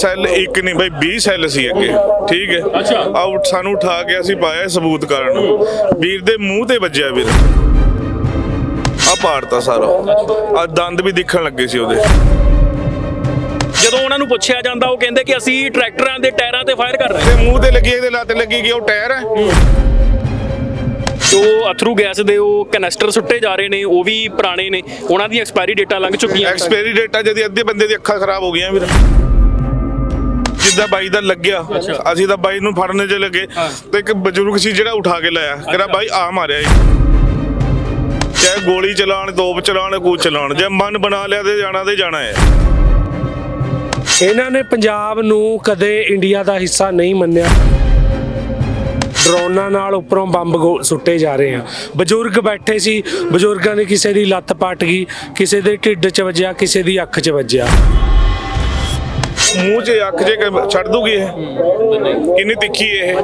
Cell ਇੱਕ ਨਹੀਂ ਬਈ 20 ਸੈੱਲ ਸੀ ਅੱਗੇ ਠੀਕ ਹੈ। ਅੱਛਾ। ਆ ਉਠ- ਸਾਨੂੰ ਉਠਾ ਕੇ ਅਸੀਂ ਪਾਇਆ ਸਬੂਤ ਕਰਨ। ਵੀਰ ਦੇ ਮੂੰਹ ਤੇ ਵੱਜਿਆ ਵੀਰ। ਆ ਪਾੜਤਾ ਸਾਰਾ। ਆ ਦੰਦ ਵੀ ਦਿਖਣ ਲੱਗੇ ਸੀ ਉਹਦੇ। ਜਦੋਂ ਉਹਨਾਂ ਨੂੰ ਪੁੱਛਿਆ ਜਾਂਦਾ ਉਹ ਕਹਿੰਦੇ ਕਿ ਅਸੀਂ ਟਰੈਕਟਰਾਂ ਦੇ ਟਾਇਰਾਂ ਤੇ ਫਾਇਰ ਕਰ ਰਹੇ ਤੇ ਮੂੰਹ ਤੇ ਲੱਗੀ ਇਹਦੇ ਲੱਤ ਲੱਗੀ ਕਿ ਉਹ ਟਾਇਰ ਹੈ? ਜੋ ਅਥਰੂ ਗੈਸ ਦੇ ਉਹ ਕੈਨੇਸਟਰ ਸੁੱਟੇ ਜਾ ਰਹੇ ਨੇ ਉਹ ਵੀ ਪੁਰਾਣੇ ਨੇ। ਉਹਨਾਂ ਦੀ ਐਕਸਪਾਇਰੀ ਡੇਟਾਂ ਲੰਘ ਚੁੱਕੀਆਂ ਐਕਸਪਾਇਰੀ ਡੇਟਾ ਜਦੀ ਅੱਧੇ ਬੰਦੇ ਦੀ ਅੱਖਾਂ ਖਰਾਬ ਹੋ ਗਈਆਂ ਵੀਰ। ਜਿੱਦਾਂ ਬਾਈ ਦਾ ਲੱਗਿਆ ਅਸੀਂ ਤਾਂ ਬਾਈ ਨੂੰ ਫੜਨੇ ਚ ਲੱਗੇ ਤੇ ਇੱਕ ਬਜ਼ੁਰਗ ਸੀ ਜਿਹੜਾ ਉਠਾ ਕੇ ਲਾਇਆ ਕਹਿੰਦਾ ਬਾਈ ਆ ਮਾਰਿਆ ਜੀ। ਚਾਹੇ ਗੋਲੀ ਚਲਾਣ ਤੋਪ ਚਲਾਣ ਕੂਚ ਚਲਾਣ ਜੇ ਮਨ ਬਣਾ ਲਿਆ ਤੇ ਜਾਣਾ ਤੇ ਜਾਣਾ ਹੈ। ਇਹਨਾਂ ਨੇ ਪੰਜਾਬ ਨੂੰ ਕਦੇ ਇੰਡੀਆ ਦਾ ਹਿੱਸਾ ਨਹੀਂ ਮੰਨਿਆ। ਡਰੋਨਾਂ ਨਾਲ ਉੱਪਰੋਂ ਬੰਬ ਸੁੱਟੇ ਜਾ ਰਹੇ ਆ। ਬਜ਼ੁਰਗ ਬੈਠੇ ਸੀ ਬਜ਼ੁਰਗਾਂ ਦੀ ਕਿਸੇ ਦੀ ਲੱਤ ਪਟ ਗਈ ਕਿਸੇ ਦੇ ਢਿੱਡ 'ਚ ਵੱਜਿਆ ਕਿਸੇ ਦੀ ਅੱਖ 'ਚ ਵੱਜਿਆ। ਮੂੰਹ 'ਚ ਅੱਖ 'ਚ ਕਿ- ਛੱਡ ਦੂਗੀ ਇਹ? ਕਿੰਨੀ ਤਿੱਖੀ ਇਹ?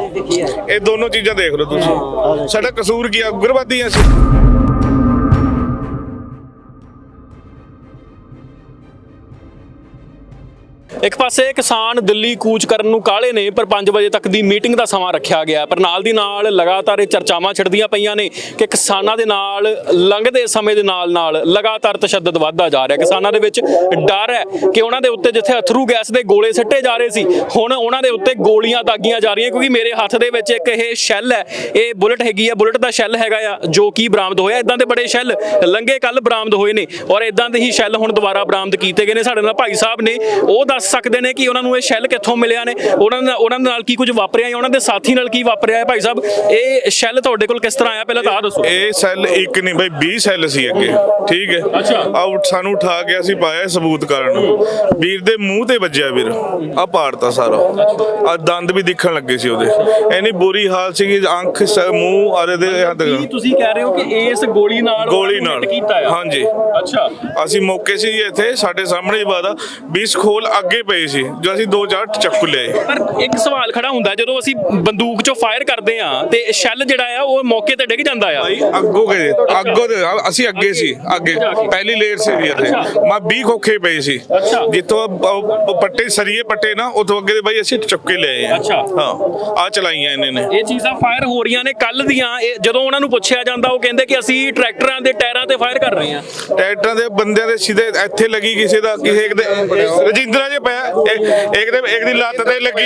ਇਹ ਦੋਨੋਂ ਚੀਜ਼ਾਂ ਦੇਖ ਲਓ ਤੁਸੀਂ। ਸਾਡਾ ਕਸੂਰ ਕੀ ਆ? ਉਗਰਵਾਦੀ ਆ ਅਸੀਂ। ਇੱਕ ਪਾਸੇ ਕਿਸਾਨ ਦਿੱਲੀ ਕੂਚ ਕਰਨ ਨੂੰ ਕਾਲੇ ਨੇ, ਪਰ 5 ਵਜੇ ਤੱਕ ਦੀ ਮੀਟਿੰਗ ਦਾ ਸਮਾਂ ਰੱਖਿਆ ਗਿਆ ਪਰ ਨਾਲ ਦੀ ਨਾਲ ਲਗਾਤਾਰ ਇਹ ਚਰਚਾਵਾਂ ਛਿੜਦੀਆਂ ਪਈਆਂ ਨੇ ਕਿ ਕਿਸਾਨਾਂ ਦੇ ਨਾਲ, ਲੰਘਦੇ ਸਮੇਂ ਦੇ ਨਾਲ ਨਾਲ ਲਗਾਤਾਰ ਤਸ਼ੱਦਦ ਵੱਧਦਾ ਜਾ ਰਿਹਾ ਕਿਸਾਨਾਂ ਦੇ ਵਿੱਚ ਡਰ ਹੈ ਕਿ ਉਹਨਾਂ ਦੇ ਉੱਤੇ ਜਿੱਥੇ ਅਥਰੂ ਗੈਸ ਦੇ ਗੋਲੇ ਸਿੱਟੇ ਜਾ ਰਹੇ ਸੀ, ਹੁਣ ਉਹਨਾਂ ਦੇ ਉੱਤੇ ਗੋਲੀਆਂ ਦਾਗੀਆਂ ਜਾ ਰਹੀਆਂ, ਕਿਉਂਕਿ ਮੇਰੇ ਹੱਥ ਦੇ ਵਿੱਚ ਇੱਕ ਇਹ ਸ਼ੈੱਲ ਹੈ। ਇਹ ਬੁਲਟ ਹੈਗੀ ਆ ਬੁਲਟ ਦਾ ਸ਼ੈੱਲ ਹੈਗਾ ਆ, ਜੋ ਕਿ ਬਰਾਮਦ ਹੋਇਆ। ਇਦਾਂ ਦੇ ਬੜੇ ਸ਼ੈੱਲ ਲੰਗੇ ਕੱਲ ਬਰਾਮਦ ਹੋਏ ਨੇ ਔਰ ਇਦਾਂ ਦੇ ਹੀ ਸ਼ੈੱਲ ਹੁਣ ਦੁਬਾਰਾ ਬਰਾਮਦ ਕੀਤੇ ਗਏ ਨੇ। ਸਾਡੇ ਨਾਲ ਭਾਈ ਸਾਹਿਬ ਨੇ, ਉਹ ਦੱਸ ਸਕਦੇ ਨੇ ਕਿ ਉਹਨਾਂ ਨੂੰ ਇਹ ਸ਼ੈੱਲ ਕਿੱਥੋਂ ਮਿਲਿਆ ਨੇ? ਉਹਨਾਂ ਨਾਲ ਉਹਨਾਂ ਦੇ ਨਾਲ ਕੀ ਕੁਝ ਵਾਪਰਿਆ ਜਾਂ ਉਹਨਾਂ ਦੇ ਸਾਥੀ ਨਾਲ ਕੀ ਵਾਪਰਿਆ ਹੈ ਭਾਈ ਸਾਹਿਬ? ਇਹ ਸ਼ੈੱਲ ਤੁਹਾਡੇ ਕੋਲ ਕਿਸ ਤਰ੍ਹਾਂ ਆਇਆ? ਪਹਿਲਾਂ ਤਾਂ ਆਹ ਦੱਸੋ। ਇਹ ਸੈੱਲ ਇੱਕ ਨਹੀਂ ਬਈ 20 ਸੈੱਲ ਸੀ ਅੱਗੇ। ਠੀਕ ਹੈ? ਅੱਛਾ। ਆ ਉਠ- ਸਾਨੂੰ ਉਠਾ ਕੇ ਅਸੀਂ ਪਾਇਆ ਸਬੂਤ ਕਰਨ ਵੀਰ ਦੇ ਮੂੰਹ ਤੇ ਵੱਜਿਆ ਵੀਰ। ਆ ਪਾੜਤਾ ਸਾਰਾ। ਆ ਦੰਦ ਵੀ ਦਿਖਣ ਲੱਗੇ ਸੀ ਉਹਦੇ। ਇੰਨੀ ਬੁਰੀ ਹਾਲ ਸੀ ਅੱਖ ਸ- ਮੂੰਹ ਆਰੇ ਦੇ ਹੱਥ ਕੀ ਤੁਸੀਂ ਕਹਿ ਰਹੇ ਹੋ ਕਿ ਇਸ ਗੋਲੀ ਨਾਲ ਗੋਲੀ ਉਹਨਾਂ ਨੂੰ ਨਾਲ। hit ਕੀਤਾ ਆ? ਹਾਂਜੀ। ਅੱਛਾ। ਅਸੀਂ ਮੌਕੇ ਸੀ ਇੱਥੇ ਸਾਡੇ ਸਾਹਮਣੇ ਹੀ ਬਾਦਾ 20 ਖੋਲ ਅੱਗੇ ਪਏ ਸੀ ਜੋ ਅਸੀਂ ਦੋ ਚਾਰ ਚੱਕੂ ਲਏ ਪਰ ਇੱਕ ਸਵਾਲ ਖੜਾ ਹੁੰਦਾ ਜਦੋਂ ਅਸੀਂ ਬੰਦੂਕ ਚੋਂ ਫਾਇਰ ਕਰਦੇ ਆ ਤੇ ਸ਼ੈੱਲ ਜਿਹੜਾ ਆ ਉਹ ਮੌਕੇ ਤੇ ਡਿੱਗ ਜਾਂਦਾ ਆ। ਭਾਈ ਅੱਗੋਂ ਗਏ ਅੱਗੋਂ ਦੇ ਅਸੀਂ ਅੱਗੇ ਸੀ ਅੱਗੇ। ਪਹਿਲੀ ਲੇਟ ਸੀ ਵੀ ਇੱਥੇ। ਮੈਂ 20 ਖੋਖੇ ਪਏ ਸੀ। ਜਿੱਥੋਂ ਪੱਟੇ ਸਰੀਏ ਪੱਟੇ ਨਾ ਉਥੋਂ ਅੱਗੇ ਦੇ ਬਾਈ ਅਸੀਂ ਚੁੱਕੇ ਲਏ ਆ। ਅੱਛਾ। ਹਾਂ ਆ ਚਲਾਈਆਂ ਇਹਨੇ ਨੇ। ਇਹ ਚੀਜ਼ਾਂ ਫਾਇਰ ਹੋ ਰਹੀਆਂ ਨੇ ਕੱਲ ਦੀਆਂ ਜਦੋਂ ਉਹਨਾਂ ਨੂੰ ਪੁੱਛਿਆ ਜਾਂਦਾ ਉਹ ਕਹਿੰਦੇ ਕਿ ਅਸੀਂ ਟਰੈਕਟਰਾਂ ਦੇ ਟਾਇਰਾਂ ਤੇ ਫਾਇਰ ਕਰ ਰਹੇ ਹਾਂ। ਟਰੈਕਟਰਾਂ ਦੇ ਬੰਦਿਆਂ ਦੇ ਸਿੱਧੇ ਇੱਥੇ ਲੱਗੀ ਕਿਸੇ ਦਾ ਕਿਸੇ ਇੱਕ ਦੇ ਰਜਿੰਦਰਾ ਜੇ ਪਿਆ ਇਹ- ਇੱਕ ਦੇ ਇੱਕ ਦੀ ਲੱਤ ਤੇ ਲੱਗੀ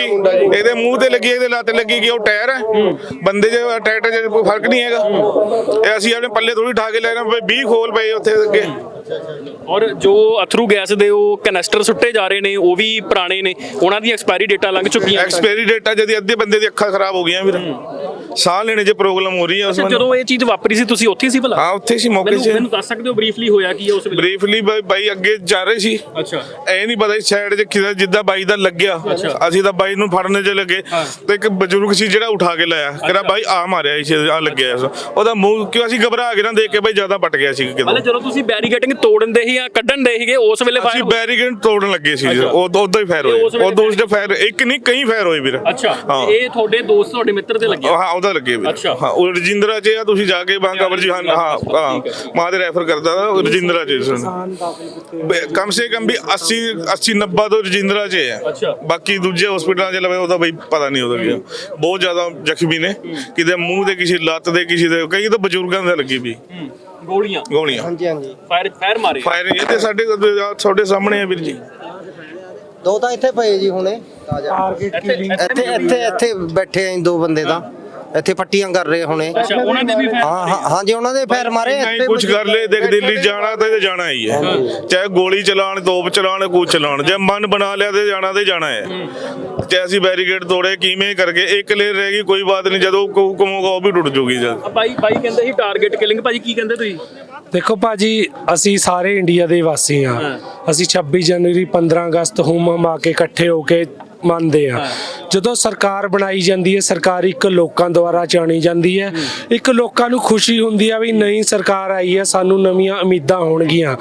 ਇਹਦੇ ਮੂੰਹ ਤੇ ਲੱਗੀ ਇਹਦੇ ਲੱਤ ਲੱਗੀ ਕਿ ਉਹ ਟਾਇਰ ਹੈ। ਬੰਦੇ ਜੇ ਟਰੈਕਟਰ 'ਚ ਕੋਈ ਫ਼ਰਕ ਨਹੀਂ ਹੈਗਾ। ਇਹ ਅਸੀਂ ਆਪਣੇ ਪੱਲੇ ਥੋੜੀ ਠਾ ਕੇ ਲੈ ਰਹੇ ਹਾਂ 20 ਖੋਲ ਪਏ ਉੱਥੇ ਅੱਗੇ। ਔਰ ਜੋ ਅਥਰੂ ਗੈਸ ਦੇ ਉਹ ਕੈਨੇਸਟਰ ਸੁੱਟੇ ਜਾ ਰਹੇ ਨੇ ਉਹ ਵੀ ਪੁਰਾਣੇ ਨੇ। ਉਹਨਾਂ ਦੀ ਐਕਸਪਾਇਰੀ ਡੇਟਾ ਲੰਘ ਚੁੱਕੀਆਂ ਐਕਸਪਾਇਰੀ ਡੇਟਾ ਜਦੀ ਅੱਧੇ ਬੰਦੇ ਦੀ ਅੱਖਾਂ ਖਰਾਬ ਹੋ ਗਈਆਂ ਵੀਰ। ਸਾਹ ਲੈਣੇ 'ਚ ਪ੍ਰੋਬਲਮ ਹੋ ਰਹੀ ਹੈ ਉਸ ਅੱਛਾ, ਜਦੋਂ ਇਹ ਚੀਜ਼ ਵਾਪਰੀ ਸੀ ਤੁਸੀਂ ਉੱਥੇ ਸੀ ਭਲਾ? ਹਾਂ ਉੱਥੇ ਸੀ ਮੌਕੇ ਮੈਨੂੰ 'ਚ ਮੈਨੂੰ ਦੱਸ ਸਕਦੇ ਹੋ ਬਰੀਫਲੀ ਹੋਇਆ ਕੀ ਹੈ ਉਸ ਵੇਲੇ? ਬਰੀਫਲੀ ਬਾਈ ਅੱਗੇ ਜਾ ਰਹੇ ਸੀ। ਅੱਛਾ। ਐ ਨਹੀਂ ਪਤਾ ਸਾਈਡ 'ਚ ਕਿਦਾ ਜਿੱਦਾਂ ਬਾਈ ਦਾ ਲੱਗਿਆ। ਅਸੀਂ ਤਾਂ ਬਾਈ ਨੂੰ ਫੜਨੇ 'ਚ ਲੱਗੇ। ਤੇ ਇੱਕ ਬਜ਼ੁਰਗ ਸੀ ਜਿਹੜਾ ਉਠਾ ਕੇ ਲਾਇਆ। ਕਹਿੰਦਾ ਬਾਈ ਆ ਮਾਰਿਆ ਇਸ ਆ ਲੱਗਿਆ। ਉਹਦਾ ਮੂੰਹ ਕਿਉਂ ਅਸੀਂ ਘਬਰਾ ਕੇ ਨਾ ਦੇਖ ਕੇ ਬਾਈ ਜ਼ਿਆਦਾ ਪਟ ਗਿਆ ਸੀ ਕਿਦੋਂ ਮਤਲਬ ਜਦੋਂ ਤੁਸੀਂ ਬੈਰੀਕੇਡਿੰਗ ਤੋੜਨ ਦੇ ਸੀ ਜਾਂ ਕੱਢਣ ਦੇ ਸੀਗੇ ਉਸ ਵੇਲੇ ਅਸੀਂ ਬੈਰੀਕੇਡ ਤੋੜਨ ਲੱਗੇ ਸੀ। ਉਹ ਉਦੋਂ ਹੀ ਫਾਇਰ ਤੇ ਹੋਏ। ਉਸ ਉਦੋਂ ਉਸਦੇ ਫਾਇਰ ਇੱਕ ਨਹੀਂ ਕਈ ਫਾਇਰ ਹੋਏ ਵੀਰ। ਅੱਛਾ। ਹਾਂ। ਤੇ ਇਹ ਤੁਹਾਡੇ ਦੋਸਤ ਤੁਹਾਡੇ ਮਿੱਤਰ ਤੇ ਲੱਗਿਆ? ਹਾਂ ਉਹਦਾ ਲੱਗੇ ਅੱਛਾ। ਹਾਂ ਉਹ ਰਜਿੰਦਰਾ ਚ ਆ ਤੁਸੀਂ ਜਾ ਕੇ ਬਾਂਗਾ ਵਰਜੀ ਹਾਂ ਹਾਂ ਹਾਂ ਮਾਂ ਦੇ ਰੈਫਰ ਕਰਦਾ ਤਾ, ਉਹ ਰਜਿੰਦਰਾ ਚ ਸੀ। ਬ- ਕਮ ਸੇ ਕਮ ਵੀ 80 80 90 ਤੋਂ ਰਜਿੰਦਰਾ ਚ ਅੱਛਾ। ਹੈ ਬਾਕੀ ਦੂਜੇ ਹਸਪੀਟਲਾਂ ਚ ਲਵੇ ਉਹਦਾ ਬਈ ਪਤਾ ਨਹੀਂ ਉਹਦਾ ਕੀ ਆ। ਬਹੁਤ ਜ਼ਿਆਦਾ ਜ਼ਖਮੀ ਨੇ। ਕਿਤੇ ਮੂੰਹ ਤੇ ਕਿਸੇ ਲੱਤ ਦੇ ਕਿਸੇ ਦੇ ਕਈ ਤਾਂ ਬਜ਼ੁਰਗਾਂ ਦੇ ਲੱਗੀ ਵੀ। ਹੂੰ, ਗੋਲੀਆਂ। ਗੋਲੀਆਂ। ਹਾਂਜੀ ਹਾਂਜੀ। ਫਾਇਰ ਫਾਇਰ ਮਾਰੇ। ਫਾਇਰ ਇਹ ਤੇ ਸਾਡੇ ਤੁਹਾਡੇ ਸਾਹਮਣੇ ਆ ਵੀਰ ਜੀ। ਦੋ ਤਾਂ ਇੱਥੇ ਪਏ ਜੀ ਹੁਣੇ ਤਾਜ਼ਾ। ਇੱਥੇ ਇੱਥੇ ਇੱਥੇ ਇੱਥੇ ਬੈਠੇ ਆਂ ਦੋ ਬੰਦੇ ਤਾਂ। ਇੱਥੇ ਪੱਟੀਆਂ ਕਰ ਰਹੇ ਹੁਣੇ। ਅੱਛਾ ਉਹਨਾਂ ਦੇ ਵੀ ਫਾਇਰ ਹਾਂ ਹਾਂ ਹਾਂਜੀ ਉਹਨਾਂ ਦੇ ਫੈਰ ਮਾਰੇ ਨਹੀਂ ਕੁਝ ਕਰ ਲੈ ਦੇਖ ਦਿੱਲੀ ਜਾਣਾ ਤੇ ਜਾਣਾ ਹੀ ਹੈ। ਚਾਹੇ ਗੋਲੀ ਚਲਾਣ ਤੋਪ ਚਲਾਣ ਕੂਚ ਚਲਾਣ ਜੇ ਮਨ ਬਣਾ ਲਿਆ ਤੇ ਜਾਣਾ ਤੇ ਜਾਣਾ ਹੈ। ਚਾਹੇ ਅਸੀਂ ਬੈਰੀਕੇਡ ਤੋੜੇ ਕਿਵੇਂ ਕਰਕੇ ਇੱਕ ਲੇਰ ਰਹਿ ਗਈ ਕੋਈ ਬਾਤ ਨਹੀਂ ਜਦੋਂ ਹੁਕਮ ਹੋਗਾ ਉਹ ਵੀ ਟੁੱਟ ਜੂਗੀ ਜਦ। ਬਾਈ ਬਾਈ ਕਹਿੰਦੇ ਸੀ ਟਾਰਗੇਟ ਕਿਲਿੰਗ ਭਾਜੀ ਕੀ ਕਹਿੰਦੇ ਤੁਸੀਂ? ਦੇਖੋ ਭਾਜੀ ਅਸੀਂ ਸਾਰੇ ਇੰਡੀਆ ਦੇ ਵਾਸੀ ਆ ਅਸੀਂ 26 ਜਨਵਰੀ 15 ਅਗਸਤ ਹੁਮ ਹਮਾ ਕੇ ਇਕੱਠੇ ਹੋ ਕੇ ਮੰਨਦੇ ਆ। ਜਦੋਂ ਸਰਕਾਰ ਬਣਾਈ ਜਾਂਦੀ ਹੈ ਸਰਕਾਰ ਇੱਕ ਲੋਕਾਂ ਦੁਆਰਾ ਚਾਣੀ ਜਾਂਦੀ ਹੈ। ਇੱਕ ਲੋਕਾਂ ਨੂੰ ਖੁਸ਼ੀ ਹੁੰਦੀ ਆ ਵੀ ਨਹੀਂ ਸਰਕਾਰ ਆਈ ਹੈ ਸਾਨੂੰ ਨਵੀਆਂ ਉਮੀਦਾਂ ਹੋਣਗੀਆਂ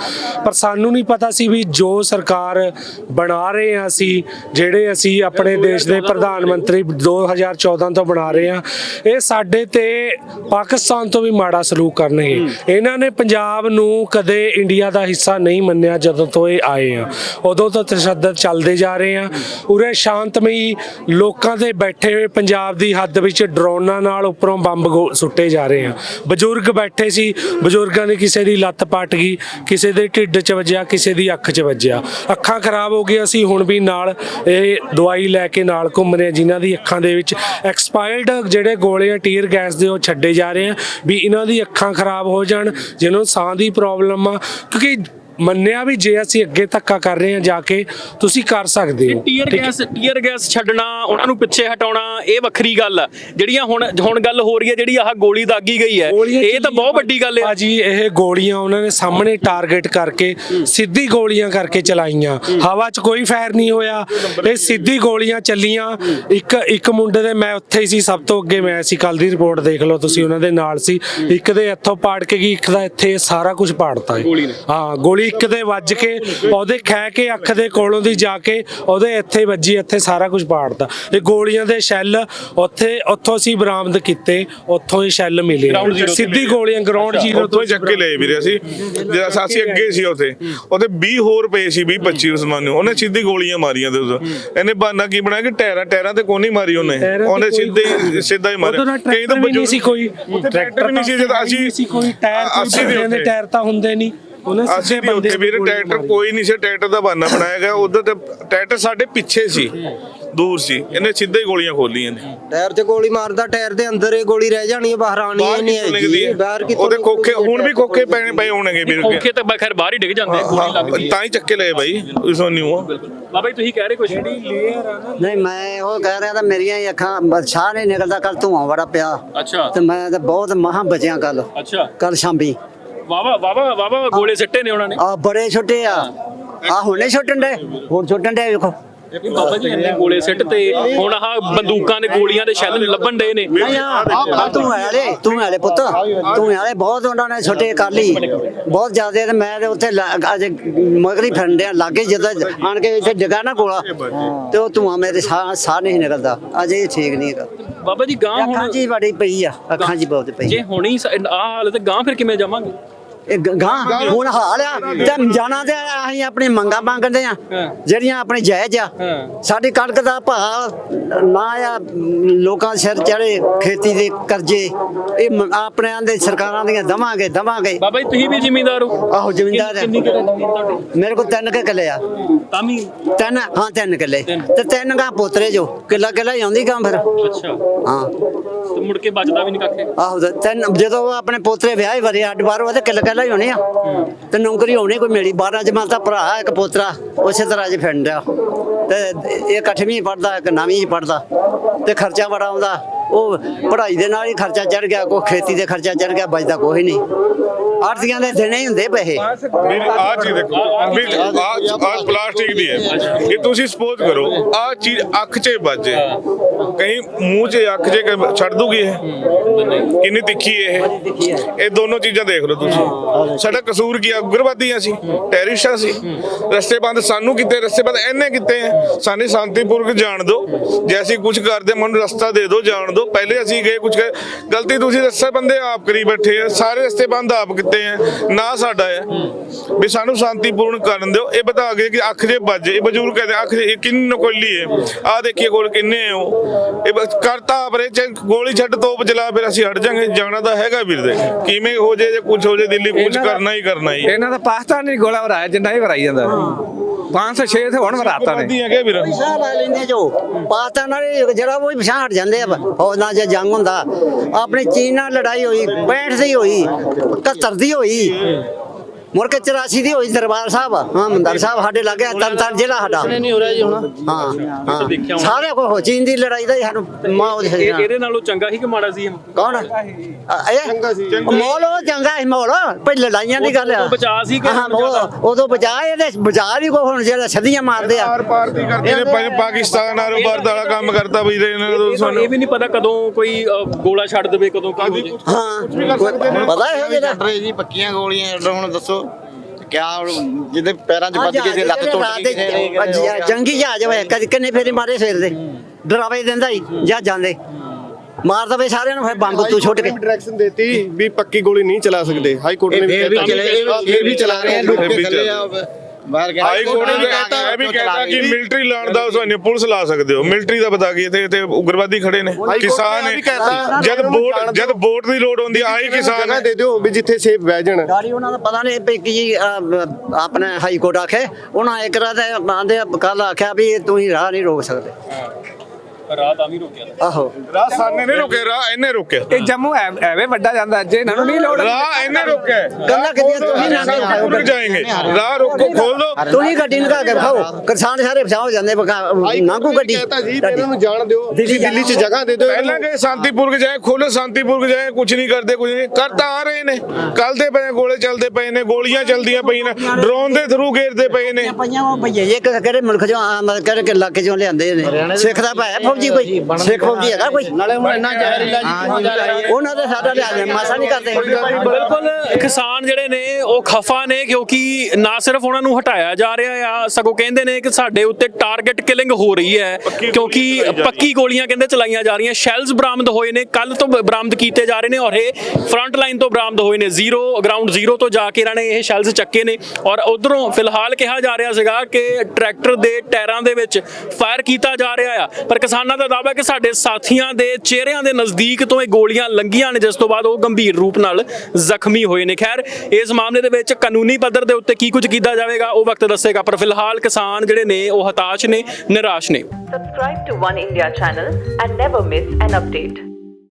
ਪਰ ਸਾਨੂੰ ਨਹੀਂ ਪਤਾ ਸੀ ਵੀ ਜੋ ਸਰਕਾਰ ਬਣਾ ਰਹੇ ਆ ਅਸੀਂ ਜਿਹੜੇ ਅਸੀਂ ਆਪਣੇ ਦੇਸ਼ ਦੇ ਪ੍ਰਧਾਨ ਮੰਤਰੀ 2014 ਤੋਂ ਬਣਾ ਰਹੇ ਆ ਇਹ ਸਾਡੇ ਤੇ ਪਾਕਿਸਤਾਨ ਤੋਂ ਵੀ ਮਾੜਾ ਸਲੂਕ ਕਰਨਗੇ। ਇਹਨਾਂ ਨੇ ਪੰਜਾਬ ਨੂੰ ਕਦੇ ਇੰਡੀਆ ਦਾ ਹਿੱਸਾ ਨਹੀਂ ਮੰਨਿਆ ਜਦੋਂ ਤੋਂ ਇਹ ਆਏ ਆ। ਉਦੋਂ ਤੋਂ ਤਸ਼ੱਦਦ ਚੱਲਦੇ ਜਾ ਰਹੇ ਆ। ਉਰੇ ਸ਼ਾਂਤਮਈ ਲੋਕਾਂ ਦੇ ਬੈਠੇ ਹੋਏ ਪੰਜਾਬ ਦੀ ਹੱਦ ਵਿੱਚ ਡਰੋਨਾਂ ਨਾਲ ਉੱਪਰੋਂ ਬੰਬ ਗੋ- ਸੁੱਟੇ ਜਾ ਰਹੇ ਆ। ਬਜ਼ੁਰਗ ਬੈਠੇ ਸੀ ਬਜ਼ੁਰਗਾਂ ਦੀ ਕਿਸੇ ਦੀ ਲੱਤ ਪੱਟ ਗਈ ਕਿਸੇ ਦੇ ਢਿੱਡ 'ਚ ਵੱਜਿਆ ਕਿਸੇ ਦੀ ਅੱਖ 'ਚ ਵੱਜਿਆ। ਅੱਖਾਂ ਖਰਾਬ ਹੋ ਗਈਆਂ ਅਸੀਂ ਹੁਣ ਵੀ ਨਾਲ ਇਹ ਦਵਾਈ ਲੈ ਕੇ ਨਾਲ ਘੁੰਮ ਰਹੇ ਆ, ਜਿਨ੍ਹਾਂ ਦੀ ਅੱਖਾਂ ਦੇ ਵਿੱਚ ਐਕਸਪਾਇਰਡ ਜਿਹੜੇ ਗੋਲੇ ਆ ਟੀਅਰ ਗੈਸ ਦੇ ਉਹ ਛੱਡੇ ਜਾ ਰਹੇ ਆ ਵੀ ਇਹਨਾਂ ਦੀ ਅੱਖਾਂ ਖਰਾਬ ਹੋ ਜਾਣ ਜਿਹਨਾਂ ਨੂੰ ਸਾਹ ਦੀ ਪ੍ਰੋਬਲਮ ਆ ਕਿਉਂਕਿ ਮੰਨਿਆ ਵੀ ਜੇ ਅਸੀਂ ਅੱਗੇ ਧੱਕਾ ਕਰ ਰਹੇ ਹਾਂ ਜਾ ਕੇ ਤੁਸੀਂ ਕਰ ਸਕਦੇ ਹੋ। ਟੀਅਰ? ਗੈਸ ਟੀਅਰ ਗੈਸ ਛੱਡਣਾ ਉਹਨਾਂ ਨੂੰ ਪਿੱਛੇ ਹਟਾਉਣਾ ਇਹ ਵੱਖਰੀ ਗੱਲ ਆ। ਜਿਹੜੀਆਂ ਹੁਣ ਹੁਣ ਗੱਲ ਹੋ ਰਹੀ ਹੈ ਜਿਹੜੀ ਆਹ ਗੋਲੀ ਦਾਗੀ ਗਈ ਹੈ ਇਹ ਤਾਂ ਬਹੁਤ ਵੱਡੀ ਗੱਲ ਹੈ ਭਾਜੀ ਇਹ ਗੋਲੀਆਂ ਉਹਨਾਂ ਨੇ ਸਾਹਮਣੇ ਟਾਰਗੇਟ ਕਰਕੇ ਸਿੱਧੀ ਗੋਲੀਆਂ ਕਰਕੇ ਚਲਾਈਆਂ। ਹਵਾ 'ਚ ਕੋਈ ਫਾਇਰ ਨਹੀਂ ਹੋਇਆ। ਇਹ ਸਿੱਧੀ ਗੋਲੀਆਂ ਚੱਲੀਆਂ। ਇੱਕ ਇੱਕ ਮੁੰਡੇ ਦੇ ਮੈਂ ਉੱਥੇ ਹੀ ਸੀ ਸਭ ਤੋਂ ਅੱਗੇ ਮੈਂ ਸੀ ਕੱਲ ਦੀ ਰਿਪੋਰਟ ਦੇਖ ਲਓ ਤੁਸੀਂ ਉਹਨਾਂ ਦੇ ਨਾਲ ਸੀ। ਇੱਕ ਦੇ ਇੱਥੋਂ ਪਾੜ ਕੇ ਗਈ ਇੱਕ ਦਾ ਇੱਥੇ ਸਾਰਾ ਕੁਝ ਪਾੜਤਾ। ਹਾਂ ਗੋਲੀ ਇੱਕ ਦੇ ਵੱਜ ਕੇ ਉਹਦੇ ਖਹਿ ਕੇ ਅੱਖ ਦੇ ਕੋਲੋਂ ਦੀ ਜਾ ਕੇ ਉਹਦੇ ਇੱਥੇ ਵੱਜੀ ਇੱਥੇ ਸਾਰਾ ਕੁਝ ਪਾੜਤਾ। ਇਹ ਗੋਲੀਆਂ ਦੇ ਸ਼ੈੱਲ ਉੱਥੇ ਉੱਥੋਂ ਅਸੀਂ ਬਰਾਮਦ ਕੀਤੇ ਉੱਥੋਂ ਹੀ ਸ਼ੈੱਲ ਮਿਲੇ। ਤੇ ਸਿੱਧੀ। ਗੋਲੀਆਂ ਗਰਾਊਂਡ ਜ਼ੀਰੋ ਹੀ ਚੱਕ ਕੇ ਲਏ ਵੀਰੇ ਅਸੀਂ। ਜਿਹੜਾ ਅਸੀਂ ਅੱਗੇ ਸੀ ਉੱਥੇ। ਉੱਥੇ 20 ਹੋਰ ਪਏ ਸੀ 20 25 ਉਸਮਾਨ ਨੂੰ। ਉਹਨੇ ਸਿੱਧੀ ਗੋਲੀਆਂ ਮਾਰੀਆਂ ਤੇ ਇਹਨੇ ਬਹਾਨਾ ਕੀ ਬਣਾਇਆ ਕਿ ਟਾਇਰਾਂ ਟਾਇਰਾਂ ਤੇ ਕੋਈ ਨਹੀਂ ਮਾਰੀ ਉਹਨੇ। ਤੇ ਉਹਨੇ ਸਿੱਧੇ ਸਿੱਧਾ ਹੀ ਮਾਰਿਆ। ਕਈ ਤਾਂ ਨਹੀਂ ਸੀ ਕੋਈ। ਟਰੈਕਟਰ ਨਹੀਂ ਸੀ ਜਦੋਂ ਅਸੀਂ ਕੋਈ ਟਾਇਰ ਕੋਈ ਦੇ। ਟਾਇਰ ਤਾਂ ਹੁੰਦੇ ਨਹੀਂ। ਉਹਨੇ ਅਸੀਂ ਵੀ ਉੱਥੇ ਵੀਰੇ ਟਰੈਕਟਰ। ਕੋਈ ਨਹੀਂ ਸੀ ਟਰੈਕਟਰ ਦਾ ਬਹਾਨਾ ਬਣਾਇਆ ਗਿਆ। ਉਧਰ ਤੇ ਟਰੈਕਟਰ ਸਾਡੇ ਪਿੱਛੇ ਸੀ ਦੂਰ ਸੀ। ਇਹਨੇ ਸਿੱਧੇ ਹੀ ਗੋਲੀਆਂ ਖੋਲੀਆਂ ਨੇ। ਟਾਇਰ 'ਚ ਗੋਲੀ ਮਾਰਦਾ ਟਾਇਰ ਦੇ ਅੰਦਰ ਇਹ ਗੋਲੀ ਰਹਿ ਜਾਣੀ ਹੈ ਬਾਹਰ ਆਣੀ ਹੀ ਨਹੀਂ ਹੈ? ਬਾਹਰ ਹੈ ਕਿੱਥੋਂ ਉਹਦੇ ਹੈ ਹੁਣ ਵੀ? ਕੋਖੇ ਪੈਣੇ ਪਏ ਹੋਣਗੇ ਵੀਰ। ਔਖੇ ਤਾਂ ਬਖੈਰ ਬਾਹਰ ਹੀ ਡਿੱਗ ਜਾਂਦੇ ਆ, ਗੋਲੀ ਲੱਗਦੀ ਹੈ। ਤਾਂ ਹੀ ਚੱਕੇ ਲਏ ਬਾਈ। ਇਸ ਨੂੰ ਨਿਊ ਬਾਬਾ ਜੀ ਤੁਸੀਂ ਕਹਿ ਰਹੇ ਕੁਛ? ਨਹੀਂ ਮੈਂ ਉਹ ਕਹਿ ਰਿਹਾ ਤਾਂ ਮੇਰੀਆਂ ਹੀ ਅੱਖਾਂ ਬ- ਸਾਹ ਨਹੀਂ ਨਿਕਲਦਾ ਕੱਲ ਧੂਆਂ ਬੜਾ ਪਿਆ। ਅੱਛਾ। ਤੇ ਮੈਂ ਤਾਂ ਬਹੁਤ ਮਹਾਂ ਬਚਿਆ ਕੱਲ ਅੱਛਾ। ਕੱਲ ਸ਼ਾਮੀ। ਵਾਵਾ ਵਾਵਾ ਵਾਵਾ ਗੋਲੇ ਸਿੱਟੇ ਨੇ ਉਹਨਾਂ ਨੇ। ਆ ਬੜੇ ਛੋਟੇ ਆ। ਆ ਹੁਣੇ ਛੁੱਟਣ ਦੇ ਹੁਣ ਛੁੱਟਣ ਦੇ ਵੇਖੋ। ਇਹ ਬਾਬਾ ਜੀ ਇੰਨੇ ਗੋਲੇ ਸਿੱਟ ਤੇ ਹੁਣ ਆਹ ਬੰਦੂਕਾਂ ਦੇ ਗੋਲੀਆਂ ਦੇ ਸ਼ੈਲ ਲੱਭਣ ਡੇ ਨੇ। ਨਹੀਂ ਆ ਆ ਤੂੰ ਵਾਲੇ ਤੂੰ ਵਾਲੇ ਪੁੱਤ। ਤੂੰ ਵਾਲੇ ਬਹੁਤ ਉਹਨਾਂ ਨੇ ਛੋਟੇ ਕਰ ਲਈ। ਬਹੁਤ ਜ਼ਿਆਦਾ ਤੇ ਮੈਂ ਤੇ ਉੱਥੇ ਲਾ- ਅੱਜ ਮਗਰੀ ਫੰਡਿਆ ਲਾਗੇ ਜਦੋਂ ਆਣ ਕੇ ਇੱਥੇ ਡਿੱਗਾ ਨਾ ਕੋਲਾ ਤੇ ਉਹ ਧੂਆਂ ਮੇਰੇ ਸਾਹ ਸਾਹ ਨਹੀਂ ਨਿਕਲਦਾ। ਅਜੇ ਠੀਕ ਨਹੀਂ ਹੈਗਾ। ਬਾਬਾ ਜੀ ਗਾਂ ਅੱਖਾਂ ਹੁਣ 'ਚ ਹੀ ਬੜੀ ਪਈ ਆ ਅੱਖਾਂ 'ਚ ਹੀ ਬਹੁਤ ਪਈ ਜੇ ਹੁਣੀ ਆਹ ਹਾਲ ਤੇ ਗਾਂ ਫਿਰ ਕਿਵੇਂ ਜਾਵਾਂਗੇ? ਗ- ਹੁਣ ਹਾਲ ਆ। ਤੇ ਜਾਣਾ ਤੇ ਅਸੀਂ ਆਪਣੀ ਮੰਗਾਂ ਮੰਗਦੇ ਆ। ਜਿਹੜੀਆਂ ਆਪਣੇ ਜਾਇਜ਼ ਆ। ਸਾਡੀ ਕਣਕ ਦਾ ਭਾਅ ਨਾ ਆ ਲੋਕਾਂ ਸਿਰ ਚੜੇ ਖੇਤੀ ਦੇ ਕਰਜ਼ੇ ਇਹ ਮ- ਆਪਣਿਆਂ ਦੇ ਸਰਕਾਰਾਂ ਦੀਆਂ ਦਵਾਂਗੇ ਦਵਾਂਗੇ। ਬਾਬਾ ਜੀ ਤੁਸੀਂ ਵੀ ਜ਼ਿਮੀਂਦਾਰ ਹੋ? ਆਹੋ ਜ਼ਮੀਨਦਾਰ ਆ। ਮੇਰੇ ਕੋਲ ਤਿੰਨ ਕੁ ਕਿੱਲੇ ਆ। ਤਾਂ ਵੀ? ਤਿੰਨ ਹਾਂ ਤਿੰਨ ਕਿੱਲੇ। ਤੇ ਤਿੰਨ ਗਾਂ ਪੋਤਰੇ ਜੋ ਕਿੱਲਾ ਕਿੱਲਾ ਹੀ ਆਉਂਦੀ ਗਾਂ ਫਿਰ। ਅੱਛਾ। ਹਾਂ। ਤੇ ਮੁੜ ਕੇ ਬਚਦਾ ਵੀ ਨਹੀਂ ਕੱਖੇ? ਆਹੋ ਤਿੰਨ ਜਦੋਂ ਆਪਣੇ ਪੋਤਰੇ ਵਿਆਹੇ ਵਰੇ ਅੱਡ ਬਾਰ ਉਹਦੇ ਕਿੱਲਾ ਕਿੱਲਾ ਹੀ ਹੋਣੇ ਆ। ਤੇ ਨੌਕਰੀ ਹੋਣੀ ਕੋਈ ਮੇਰੀ। 12 ਜਮਾਤਾ ਭਰਾ, ਇੱਕ ਪੋਤਰਾ, ਉਸੇ ਤਰ੍ਹਾਂ ਅਜੇ ਫਿਰਨ ਡਿਆ ਤੇ ਇਹ ਅੱਠਵੀਂ ਪੜਦਾ ਇੱਕ ਨਵੀਂ ਪੜਦਾ ਤੇ ਖਰਚਾ ਬੜਾ ਆਉਂਦਾ। ਉਹ ਪੜ੍ਹਾਈ ਦੇ ਨਾਲ ਹੀ ਖਰਚਾ ਚੜ ਗਿਆ, ਕੋਈ ਖੇਤੀ ਦੇ ਖਰਚਾ ਚੜ ਗਿਆ, ਬਚਦਾ ਕੋਈ ਨਹੀਂ ਆੜਤੀਆਂ ਦੇ ਦਿਨੇ ਹੀ ਹੁੰਦੇ ਪੈਸੇ। ਵੀਰ ਆ ਚੀਜ਼ ਦੇਖੋ। ਵੀਰ ਆ ਪਲਾਸਟਿਕ ਦੀ ਹੈ। ਇਹ ਤੁਸੀਂ ਸਪੋਜ਼ ਕਰੋ ਆ ਚੀਜ਼ ਅੱਖ 'ਚ ਵੱਜੇ ਕਹੀਂ ਮੂੰਹ 'ਚ ਅੱਖ 'ਚ ਛੱਡ ਦੂਗੀ ਇਹ? ਕਿੰਨੀ ਤਿੱਖੀ ਇਹ? ਇਹ ਦੋਨੋਂ ਚੀਜ਼ਾਂ ਦੇਖ ਲਓ ਤੁਸੀਂ। ਸਾਡਾ ਕਸੂਰ ਕੀ ਆ? ਉਗਰਵਾਦੀ ਅਸੀਂ ਟੈਰਰਿਸਟਾਂ ਸੀ। ਰਸਤੇ ਬੰਦ ਸਾਨੂੰ ਕਿਤੇ, ਰਸਤੇ ਬੰਦ ਇਹਨੇ ਕਿਤੇ ਆ। ਸਾਨੂੰ ਸ਼ਾਂਤੀਪੂਰਵਕ ਜਾਣ ਦਿਓ। ਜੇ ਅਸੀਂ ਕੁਝ ਕਰਦੇ, ਮਨ ਰਸਤਾ ਦੇ ਦਿਓ, ਜਾਣ ਦਿਓ। ਪਹਿਲੇ ਅਸੀਂ ਗਏ ਕੁਝ ਗਲਤੀ ਤੁਸੀਂ ਰਸਤੇ ਬੰਦੇ ਆਪ ਕਰੀ ਬੈਠੇ ਆ। ਸਾਰੇ ਰਸਤੇ ਬੰਦ ਆਪ ਕਿਤੇ ਆ ਨਾ ਸਾਡਾ ਆ। ਵੀ ਸਾਨੂੰ ਸ਼ਾਂਤੀਪੂਰਨ ਕਰਨ ਦਿਓ। ਇਹ ਬਤਾ ਗਏ ਕਿ ਅੱਖ ਜੇ ਵੱਜੇ ਇਹ ਬਜ਼ੁਰਗ ਕਹਿੰਦੇ ਅੱਖ ਜੇ ਕਿੰਨੀ ਨਕੋਲੀ ਹੈ ਆ ਦੇਖੀਏ ਕੋਲ ਕਿੰਨੇ ਆ ਇਹ ਕਰਤਾ ਆਪਰੇ ਚ ਗੋਲੀ ਛੱਡ ਤੋਪ ਚਲਾ ਫਿਰ ਅਸੀਂ ਹਟ ਜਾਾਂਗੇ। ਜਾਣਾ ਤਾਂ ਹੈਗਾ ਵੀਰ ਦੇ। ਕਿਵੇਂ ਹੋ ਜੇ ਜੇ ਕੁਝ ਹੋ ਜੇ ਦਿੱਲੀ ਕੁਝ ਦਾ- ਕਰਨਾ ਹੀ ਕਰਨਾ ਹੀ। ਇਹਨਾਂ ਦਾ ਪਾਕਿਸਤਾਨ ਨਹੀਂ ਗੋਲਾ ਵਰਾਇਆ ਜਿੰਨਾ ਹੀ ਵਰਾਈ ਜਾਂਦਾ। 506 ਤੇ ਹੁਣ ਵਰਾਤਾ ਨੇ। ਉਗਰਵਾਦੀ ਹੈਗੇ ਵੀਰ। ਪਿਛਾਂ ਲਾ ਲੈਂਦੇ ਜੋ। ਪਾਤਾ ਨਾਲ ਜਿਹੜਾ ਉਹ ਪਿਛਾਂ ਹਟ ਜਾਂਦੇ ਆ ਫੌਜਾਂ 'ਚ ਜੰਗ ਹੁੰਦਾ। ਆਪਣੀ ਚੀਨ ਨਾਲ ਲੜਾਈ ਹੋਈ 65 ਦੀ ਹੋਈ 71 ਦੀ ਹੋਈ ਮੁੜ ਕੇ 84 ਦੀ ਹੋਈ ਦਰਬਾਰ ਸਾਹਿਬ। ਹਾਂ ਮੰਦਰ ਸਾਹਿਬ ਸਾਡੇ ਲੱਗੇ ਤਨ ਤਨ ਜ਼ਿਲ੍ਹਾ ਸਾਡਾ। ਨਹੀਂ ਹੋ ਰਿਹਾ ਜੀ ਹੁਣ। ਹਾਂ। ਸਾਰੇ ਕੋ ਹੋ ਚੀਨ ਦੀ ਲੜਾਈ ਦਾ ਹੀ ਸਾਨੂੰ ਮਾਂ ਉਹਦੇ। ਇਹਦੇ ਨਾਲੋਂ ਚੰਗਾ ਹੀ ਕਿ ਮਾੜਾ ਸੀ? ਕੌਣ? ਇਹ? ਚੰਗਾ ਸੀ। ਮੋਲ ਉਹ ਚੰਗਾ ਸੀ ਮੋਲ। ਪਹਿਲੇ ਲੜਾਈਆਂ ਦੀ ਗੱਲ ਆ। ਬਚਾ ਸੀ ਕਿ ਹਾਂ ਉਦੋਂ ਬਚਾ ਇਹਦੇ ਬਚਾ ਵੀ ਕੋ ਹੁਣ ਜਿਹੜਾ ਸਦੀਆਂ ਮਾਰਦੇ ਆ। ਪਾਰ ਪਾਰ ਦੀ ਕਰਦੇ ਨੇ ਪਾ- ਪਾਕਿਸਤਾਨ ਨਾਲ ਬਾਰ ਵਾਲਾ ਕੰਮ ਕਰਦਾ ਬਈ ਦੇ ਇਹਨਾਂ ਨੂੰ ਸਾਨੂੰ ਇਹ ਵੀ ਨਹੀਂ ਪਤਾ ਕਦੋਂ ਕੋਈ ਗੋਲਾ ਛੱਡ ਦੇਵੇ ਕਦੋਂ ਕੀ ਹੋ ਜਾਏ। ਹਾਂ। ਪਤਾ ਹੈ ਜਿਹੜਾ ਜੀ ਪੱਕੀਆਂ ਗੋਲੀਆਂ ਹੁਣ ਦੱਸੋ। ਕਿਆ ਜਿਹਦੇ ਪੈਰਾਂ 'ਚ ਵੱਜ ਕੇ ਜੇ ਲੱਤ ਟੁੱਟ ਗਈ ਕਿਸੇ ਦੀ ਜੰਗੀ ਜਹਾਜ਼ ਵੇ ਕਦ ਕਿੰਨੇ ਫੇਰੇ ਮਾਰੇ ਸਿਰ ਦੇ? ਡਰਾਵੇ ਦਿੰਦਾ ਹੀ ਜਾ ਜਾਂਦੇ ਮਾਰ ਦਵੇ ਸਾਰਿਆਂ ਨੂੰ ਫਿਰ ਬੰਬ ਤੂੰ ਛੁੱਟ ਕੇ ਡਾਇਰੈਕਸ਼ਨ ਦੇਤੀ ਵੀ ਪੱਕੀ ਗੋਲੀ ਨਹੀਂ ਚਲਾ ਸਕਦੇ। ਹਾਈ ਕੋਰਟ ਨੇ ਵੀ ਚਲੇ ਫੇਰ ਵੀ ਚਲਾ ਰਹੇ ਆ ਡੁੱਬ ਕੇ ਥੱਲੇ ਆ। ਬਾਹਰ ਗਿਆ ਹਾਈ ਕੋਰਟ ਨੇ ਇਹ ਵੀ ਕਹਿਤਾ ਕਿ ਮਿਲਟਰੀ ਲਾਣ ਦਾ ਤੁਹਾਨੂੰ ਪੁਲਿਸ ਲਾ ਸਕਦੇ ਹੋ। ਮਿਲਟਰੀ ਦਾ ਬਤਾ ਗਈ ਇੱਥੇ ਤੇ ਉਗਰਵਾਦੀ ਖੜੇ ਨੇ। ਕਿਸਾਨ ਨੇ ਇਹ ਵੀ ਕਹਿਤਾ, ਨੇ ਜਦ ਵੋਟ ਜਦ ਵੋਟ ਦੀ ਲੋੜ ਹੁੰਦੀ ਆਈ ਕਿਸਾਨ ਦੇ ਦਿਓ ਵੀ ਜਿੱਥੇ ਸੇਫ ਬਹਿ ਜਾਣ। ਗਾੜੀ ਉਹਨਾਂ ਦਾ ਪਤਾ ਨਹੀਂ ਵੀ ਕੀ ਆਪਣੇ ਹਾਈ ਕੋਰਟ ਆਖੇ। ਉਹਨਾਂ ਇੱਕ ਰਾਤ ਆਂਦੇ ਕੱਲ ਆਖਿਆ ਵੀ ਤੁਸੀਂ ਰਾਹ ਨਹੀਂ ਰੋਕ ਸਕਦੇ। ਰਾਤ ਆਮੀ ਰੋਕਿਆ ਆਹੋ। ਰਾਹ ਸਾਨੇ ਨੇ ਰੋਕਿਆ ਰਾਹ ਇਹਨੇ ਰੋਕਿਆ। ਇਹ ਜੰਮੂ ਐ- ਐਵੇਂ ਵੱਡਾ ਜਾਂਦਾ ਅੱਜ ਇਹਨਾਂ ਨੂੰ ਨਹੀਂ ਲੋੜ ਰਾਹ ਇਹਨੇ ਰੋਕਿਆ ਗੱਲਾਂ ਕਿਹਦੀਆਂ ਤੁਸੀਂ ਨਾ? ਸਾਨੂੰ ਰੁਕ ਜਾਏਂਗੇ। ਰਾਹ ਰੋਕੋ ਖੋਲ ਦੋ। ਤੁਸੀਂ ਗੱਡੀ ਨਿਕਾ ਕੇ ਖਾਓ ਕਿਸਾਨ ਸਾਰੇ ਫਸਾਓ ਜਾਂਦੇ ਨਾਂਗੂ ਗੱਡੀ। ਕਹਤਾ ਜੀ ਵੀ ਇਹਨਾਂ ਨੂੰ ਜਾਣ ਦਿਓ। ਦਿੱਲੀ ਦਿੱਲੀ ਦਿੱਲੀ 'ਚ ਜਗ੍ਹਾ ਦੇ ਦਿਓ। ਪਹਿਲਾਂ ਕਿ ਸ਼ਾਂਤੀਪੁਰ ਜਾਏ ਖੋਲੋ ਸ਼ਾਂਤੀਪੁਰ ਜਾਏ ਕੁਝ ਨਹੀਂ ਕਰਦੇ ਕੁਝ ਨਹੀਂ। ਕਰ ਤਾਂ ਆ ਰਹੇ ਨੇ। ਕੱਲ ਦੇ ਪਏ ਗੋਲੇ ਚੱਲਦੇ ਪਏ ਨੇ ਗੋਲੀਆਂ ਚੱਲਦੀਆਂ ਪਈਆਂ ਨੇ ਡਰੋਨ ਦੇ ਥਰੂ ਘੇਰਦੇ ਪਏ ਨੇ। ਪਈਆਂ ਉਹ ਭਈਏ ਜੇ ਕਿ- ਕਿਹੜੇ ਮੁਲਕ ਚੋਂ ਇਲਾਕੇ ਚੋਂ ਲਿਆਂਦੇ ਨੇ? ਸਿੱਖ ਦਾ ਭਾਇਆ ਫੌਜੀ ਕੋਈ ਸਿੱਖ ਫੌਜੀ ਹੈਗਾ ਕੋਈ? ਨਾਲੇ ਹੁਣ ਇੰਨਾ ਜ਼ਹਿਰੀਲਾ ਜੀ ਉਹਨਾਂ ਦੇ ਸਾਡਾ ਲਿਆ ਮਾਸਾ ਨਹੀਂ ਕਰਦੇ। ਬਿਲਕੁਲ ਕਿਸਾਨ ਜਿਹੜੇ ਨੇ ਉਹ ਖਫਾ ਨੇ ਕਿਉਂਕਿ ਨਾ ਸਿਰਫ ਉਹਨਾਂ ਨੂੰ ਹਟਾਇਆ ਜਾ ਰਿਹਾ ਆ ਸਗੋਂ ਕਹਿੰਦੇ ਨੇ ਕਿ ਸਾਡੇ ਉੱਤੇ ਟਾਰਗੇਟ ਕਿਲਿੰਗ ਹੋ ਰਹੀ ਹੈ। ਕਿਉਂਕਿ ਪੱਕੀ ਗੋਲੀਆਂ ਕਹਿੰਦੇ ਚਲਾਈਆਂ ਜਾ ਰਹੀਆਂ। ਸ਼ੈਲਸ ਬਰਾਮਦ ਹੋਏ ਨੇ ਕੱਲ ਤੋਂ ਬਰਾਮਦ ਕੀਤੇ ਜਾ ਰਹੇ ਨੇ ਔਰ ਇਹ ਫਰੰਟ ਲਾਈਨ ਤੋਂ ਬਰਾਮਦ ਹੋਏ ਨੇ। ਜ਼ੀਰੋ ਗਰਾਊਂਡ ਜ਼ੀਰੋ ਤੋਂ ਜਾ ਕੇ ਇਹਨਾਂ ਨੇ ਇਹ ਸ਼ੈਲਸ ਚੱਕੇ ਨੇ। ਔਰ ਉਧਰੋਂ ਫਿਲਹਾਲ ਕਿਹਾ ਜਾ ਰਿਹਾ ਸੀਗਾ ਕਿ ਟਰੈਕਟਰ ਦੇ ਟਾਇਰਾਂ ਦੇ ਵਿੱਚ ਫਾਇਰ ਕੀਤਾ ਜਾ ਰਿਹਾ ਆ। ਪਰ ਕਿਸਾਨਾਂ ਦਾ ਦਾਅਵਾ ਕਿ ਸਾਡੇ ਸਾਥੀਆਂ ਦੇ ਚਿਹਰਿਆਂ ਦੇ ਨਜ਼ਦੀਕ ਤੋਂ ਇਹ ਗੋਲੀਆਂ ਲੰਘੀਆਂ ਨੇ, ਜਿਸ ਤੋਂ ਬਾਅਦ ਉਹ ਗੰਭੀਰ ਰੂਪ ਨਾਲ ਜ਼ਖਮੀ ਹੋਏ ਨੇ ਖੈਰ, ਇਸ ਮਾਮਲੇ ਦੇ ਵਿੱਚ ਕਾਨੂੰਨੀ ਪੱਧਰ ਦੇ ਉੱਤੇ ਕੀ ਕੁਝ ਕੀਤਾ ਜਾਵੇਗਾ, ਉਹ ਵਕਤ ਦੱਸੇਗਾ, ਪਰ ਫਿਲਹਾਲ ਕਿਸਾਨ ਜਿਹੜੇ ਨੇ, ਉਹ ਹਤਾਸ਼ ਨੇ, ਨਿਰਾਸ਼ ਨੇ Subscribe to One India channel and never miss an update.